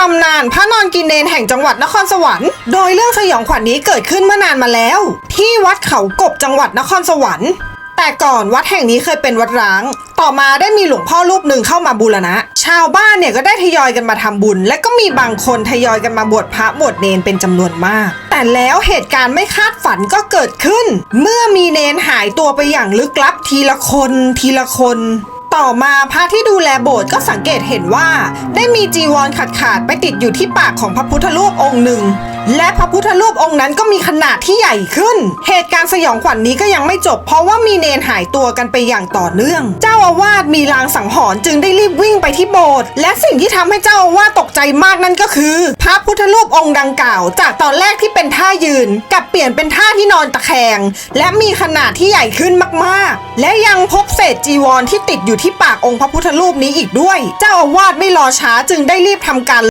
ตำนานพระนอนกินเนนแห่งจังหวัดนครสวรรค์ โดยเรื่องสยองขวัญนี้เกิดขึ้นเมื่อนานมาแล้ว ที่วัดเขากบจังหวัดนครสวรรค์ แต่ก่อนวัดแห่งนี้เคยเป็นวัดร้าง ต่อมาได้มีหลวงพ่อรูปหนึ่งเข้ามาบูรณะ ชาวบ้านเนี่ยก็ได้ทยอยกันมาทำบุญ และก็มีบางคนทยอยกันมาบวชพระบวชเนนเป็นจำนวนมาก แต่แล้วเหตุการณ์ไม่คาดฝันก็เกิดขึ้น เมื่อมีเนนหายตัวไปอย่างลึกลับทีละคนทีละคน ต่อมาพระที่ดูแลโบสถ์ก็สังเกตเห็นว่า ได้มีจีวรขาดขาดๆไปติดอยู่ที่ปากของพระพุทธรูปองค์หนึ่ง และพระพุทธรูปองค์นั้นก็มีขนาดที่ใหญ่ขึ้น เหตุการณ์สยองขวัญนนี้ก็ยังไม่จบ เพราะว่ามีเนนหายตัวกันไปอย่างต่อเนื่อง เจ้าอาวาสมีลางสังหรณ์จึงได้รีบวิ่งไปที่โบสถ์และสิ่งที่ทำให้เจ้าอาวาสตกใจมากนั่นก็คือ พระพุทธรูปองค์ดังกล่าว จากตอนแรกที่เป็นท่ายืนกลับ เปลี่ยนเป็นท่าที่นอนตะแคง และมีขนาดที่ใหญ่ขึ้นมากๆ และยังพบเศษจีวรที่ติดอยู่ที่ปากองค์พระพุทธรูปนี้อีกด้วย เจ้าอาวาสไม่รอช้าจึงได้รีบทำการ